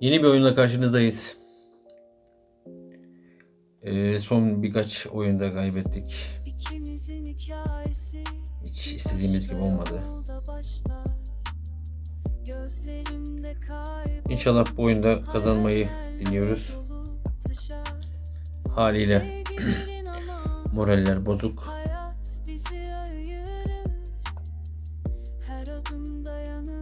Yeni bir oyunla karşınızdayız. Ee, son birkaç oyunda kaybettik. Hiç istediğimiz gibi olmadı. İnşallah bu oyunda kazanmayı diliyoruz. Haliyle moraller bozuk. Her adımda yanımda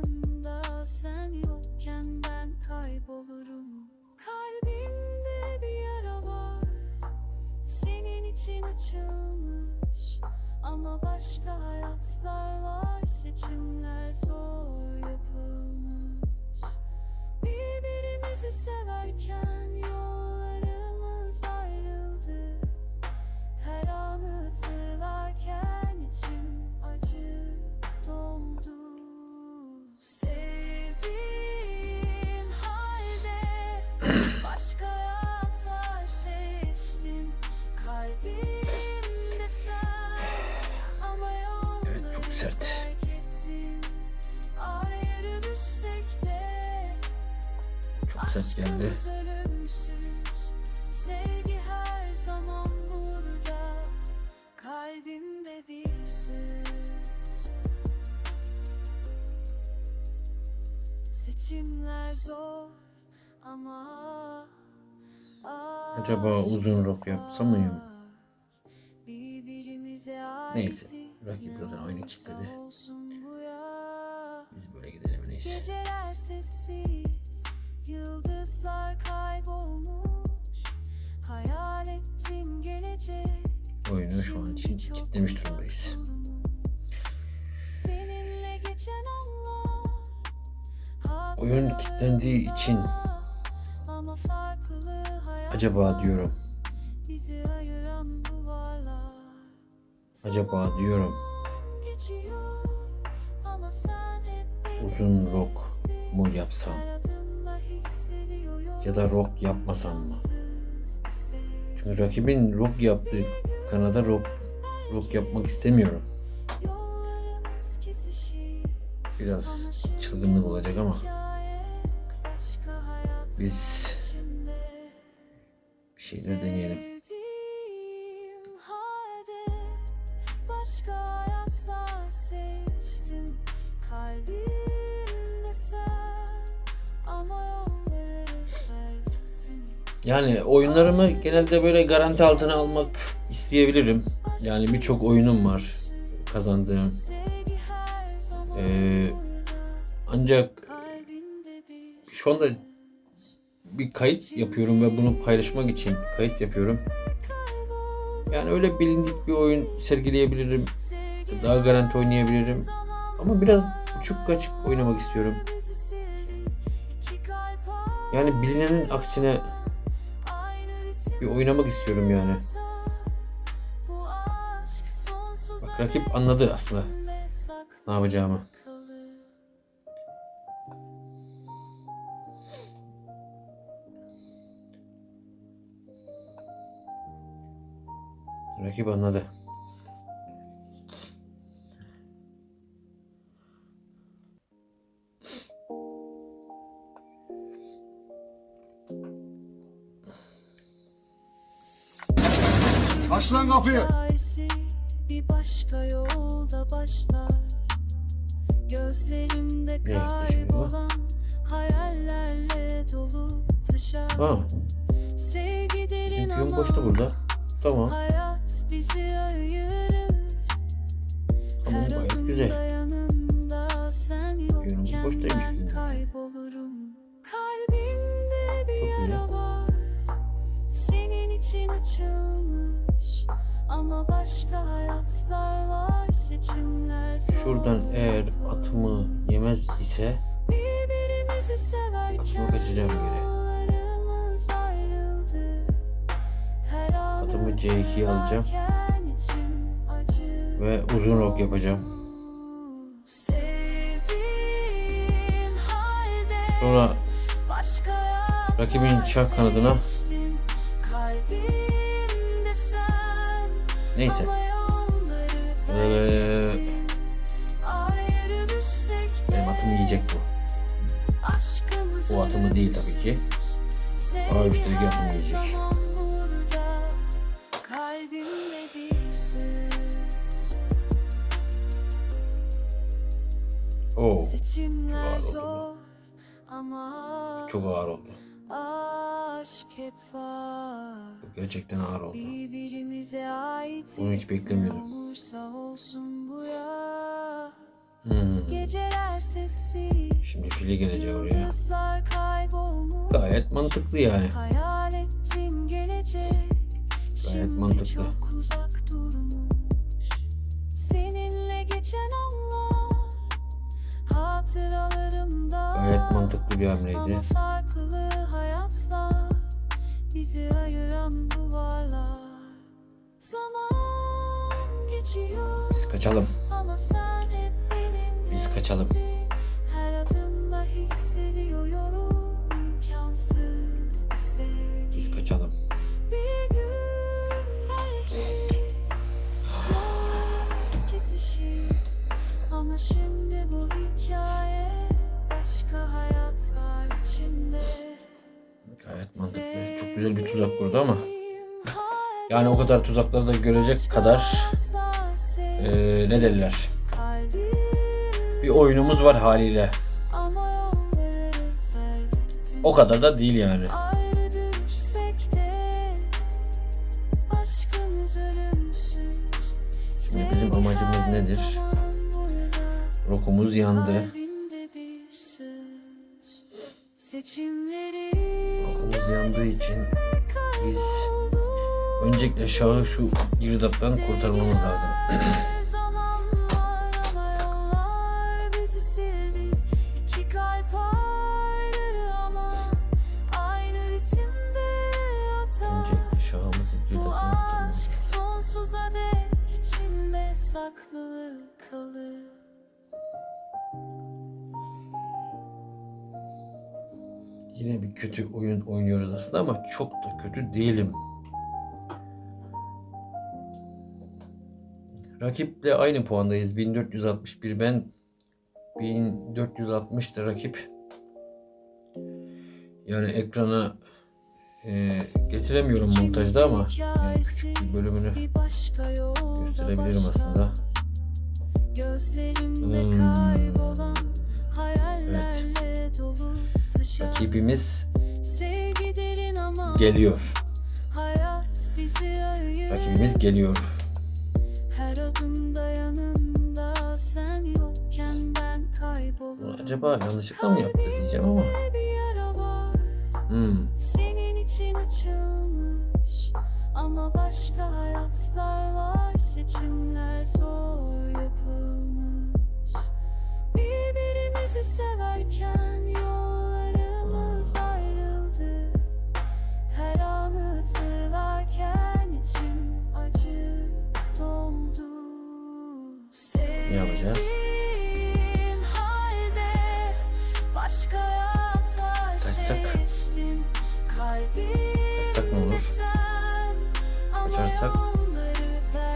için açılmış. Ama başka hayatlar var. Seçimler zor yapılmış. Birbirimizi severken yollarımız bir ses. Seçimler zor ama Acaba uzun rock yapsam mıyım? Neyse, rakip zaten oyunu kilitledi. Biz böyle gidelim iyisi. Geceler sessiz, yıldızlar kaybolmuş. Hayal ettim gelecek. Oyunu şu an için uzak durumdayız. durmuş. Seninle geçen anlar, Oyun kilitlendiği için acaba diyorum. Acaba diyorum uzun rock mu yapsam. Ya da rock yapmasam mı? Çünkü rakibin rock yaptığı kanada rock, rock yapmak istemiyorum. Biraz çılgınlık olacak ama biz bir şeyler deneyelim. Kalbimde sen ama ettin. Yani oyunlarımı genelde böyle garanti altına almak isteyebilirim. Yani birçok oyunum var kazandığım. Ee. Ancak şu anda bir kayıt yapıyorum ve bunu paylaşmak için kayıt yapıyorum. Yani öyle bilindik bir oyun sergileyebilirim. Daha garanti oynayabilirim. Ama biraz uçuk kaçık oynamak istiyorum. Yani bilinenin aksine bir oynamak istiyorum yani. Bak rakip anladı aslında ne yapacağımı. Rakip anladı. Aç lan kapıyı. Bir başka yolda başlar. Gözlerimde kaybolan hayallerle dolu taşar. Ha, Sevgi derin bizim piyon ama boşta burada. Tamam. hayat bizi ayırır. Tamam Her gayet güzel. yanımda sen yokken ben kaybolurum. Kalbimde bir yara var. Senin için açılmış Ama başka hayatlar var Seçimler Şuradan eğer atımı yemez ise Birbirimizi severken Atımı kaçacağım geri. Atımı C2'ye alacağım. ve uzun rock yapacağım. Sonra rakibin şah kanadına neyse. Ee, Benim atım yiyecek bu. Bu atımı değil tabii ki. Aa, üstelik atımı yiyecek. Oo, Seçimler ağır oldu çok ağır oldu. Aşk hep var. Gerçekten ağır oldu. Birbirimize ait Bunu hiç beklemiyordum. Olsun bu ya. Hmm. Geceler sessiz. Şimdi fili gelecek oraya. Gayet mantıklı yani. Hayal ettim gelecek. Şimdi mantıklı. çok uzak durmuş. Seninle geçen anlar hatıralarımda. Gayet mantıklı bir hamleydi. Bizi ayıran duvarlar. Zaman geçiyor Biz kaçalım. ama sen hep benimlesin. Biz kaçalım. Her adımda hissediyorum imkansız bir sevgi. Biz kaçalım. Bir gün belki yollarımız kesişir ama şimdi güzel bir tuzak kurdu ama. Yani o kadar tuzakları da görecek kadar eee, ne derler. Bir oyunumuz var haliyle. O kadar da değil yani. Şimdi bizim amacımız nedir? Rokumuz yandı. Seçimleri Yandığı için biz öncelikle Şah'ı şu girdaptan kurtarmamız lazım. Yine bir kötü oyun oynuyoruz aslında ama çok da kötü değilim. Rakiple aynı puandayız. 1461 ben 1460 da rakip. Yani ekrana e, getiremiyorum montajda ama yani küçük bir bölümünü gösterebilirim aslında. Gözlerimde Hmm. kaybolan hayallerle dolu taşan Rakibimiz geliyor. Rakibimiz geliyor. Her adımda yanında sen yokken ben kaybolurum acaba yanlışlıkla mı yaptı diyeceğim ama. Hmm. senin için açılmış Ama başka hayatlar var Seçimler zor yapılmış Birbirimizi severken Seçtim Kalbimde Kaçsak ne olur? terk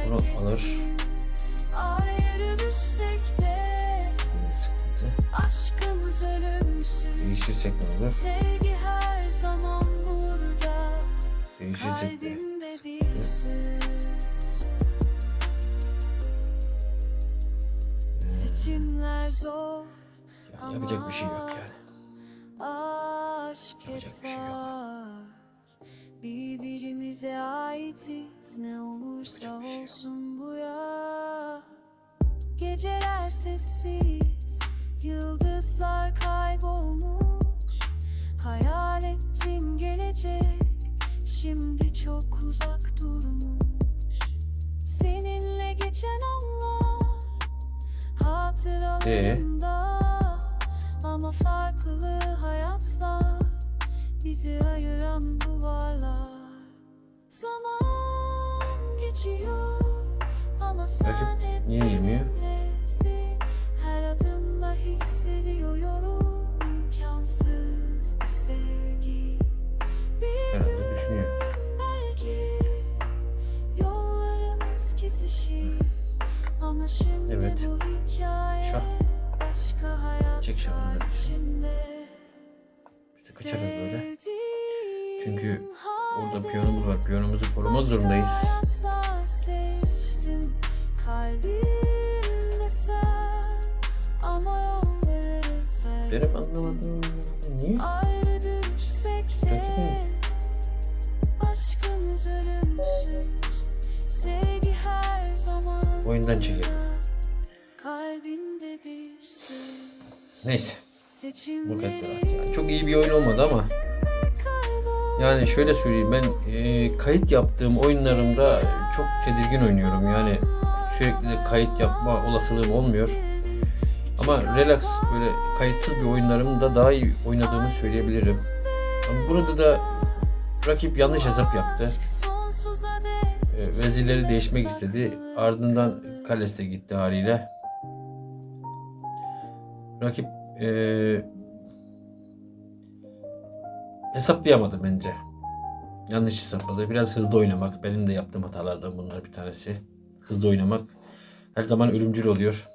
bunu alır. Yine sıkıntı. Değişirsek ne olur? Sevgi her zaman burada Değişirsek de. Seçimler zor yani yapacak bir şey yok yani. Aşk Yapacak bir şey yok. Birbirimize aitiz Ne olursa şey olsun bu ya. Geceler sessiz Yıldızlar kaybolmuş. Hayal ettim gelecek Şimdi çok uzak durmuş Hatıralarımda Ama farklı hayatlar Bizi ayıran duvarlar. Zaman geçiyor Ama sen hep niye yemiyor? Her adımda hissediyorum imkansız bir sevgi. Bir gün belki Yollarımız kesişir. Ama şimdi Evet. bu Başka Çek şahını hayatlar da. içinde açarız böyle. Çünkü orada piyanomuz var. Ama yolları terk Benim anlamadım. Niye? De? Aşkımız ölümsüz Sevgi her zaman Oyundan çekildi. Neyse. Kadar. Yani çok iyi bir oyun olmadı ama yani şöyle söyleyeyim ben e, kayıt yaptığım oyunlarımda çok tedirgin oynuyorum. Yani sürekli de kayıt yapma olasılığım olmuyor. Ama relax böyle kayıtsız bir oyunlarımda daha iyi oynadığımı söyleyebilirim. Ama burada da rakip yanlış hesap yaptı. E, vezirleri değişmek istedi. Ardından Kales de gitti haliyle. Rakip e, hesaplayamadı bence. Yanlış hesapladı. Biraz hızlı oynamak. Benim de yaptığım hatalardan bunlar bir tanesi. Hızlı oynamak her zaman ölümcül oluyor.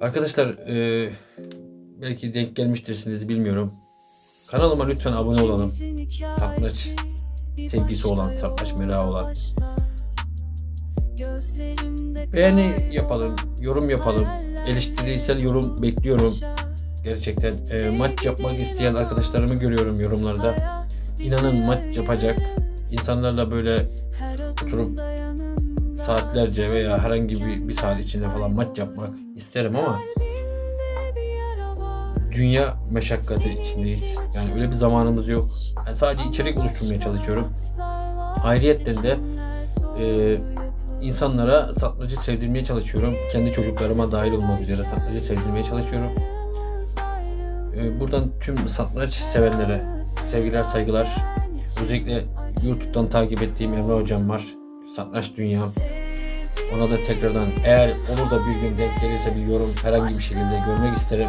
Arkadaşlar e, belki denk gelmiştirsiniz bilmiyorum. Kanalıma lütfen abone olalım. bir sevgisi olan, başka satranç merakı olan. Beğeni yapalım, yorum yapalım. Eleştirisel yorum bekliyorum. Gerçekten e, maç yapmak isteyen arkadaşlarımı görüyorum yorumlarda. İnanın maç yapacak. İnsanlarla böyle oturup saatlerce veya herhangi bir, bir saat içinde falan maç yapmak isterim ama dünya meşakkatı içindeyiz. Yani öyle bir zamanımız yok. Ben sadece içerik oluşturmaya çalışıyorum. Ayrıyetten de e, insanlara satrancı sevdirmeye çalışıyorum. Kendi çocuklarıma dahil olmak üzere satrancı sevdirmeye çalışıyorum. E, buradan tüm satranç sevenlere sevgiler, saygılar. Özellikle YouTube'dan takip ettiğim Emre Hocam var. Satranç Dünya. Ona da tekrardan eğer olur da bir gün denk gelirse bir yorum herhangi bir şekilde görmek isterim.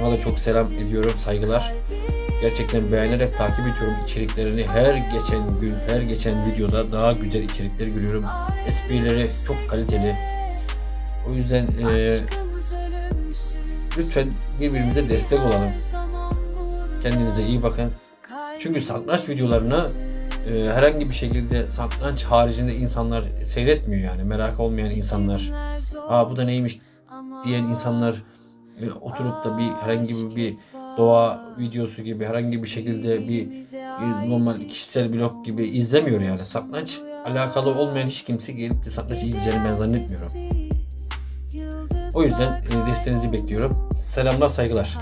Ona da çok selam ediyorum, saygılar. Gerçekten beğenerek takip ediyorum içeriklerini. Her geçen gün, her geçen videoda daha güzel içerikler görüyorum. Esprileri çok kaliteli. O yüzden e, lütfen birbirimize destek olalım. Kendinize iyi bakın. Çünkü satranç videolarını e, herhangi bir şekilde satranç haricinde insanlar seyretmiyor yani. Merak olmayan insanlar. Aa bu da neymiş diyen insanlar e, oturup da bir herhangi bir, bir doğa videosu gibi herhangi bir şekilde bir, normal kişisel blog gibi izlemiyor yani. Satranç alakalı olmayan hiç kimse gelip de satranç izleyeceğini ben zannetmiyorum. O yüzden e, desteğinizi bekliyorum. Selamlar, saygılar.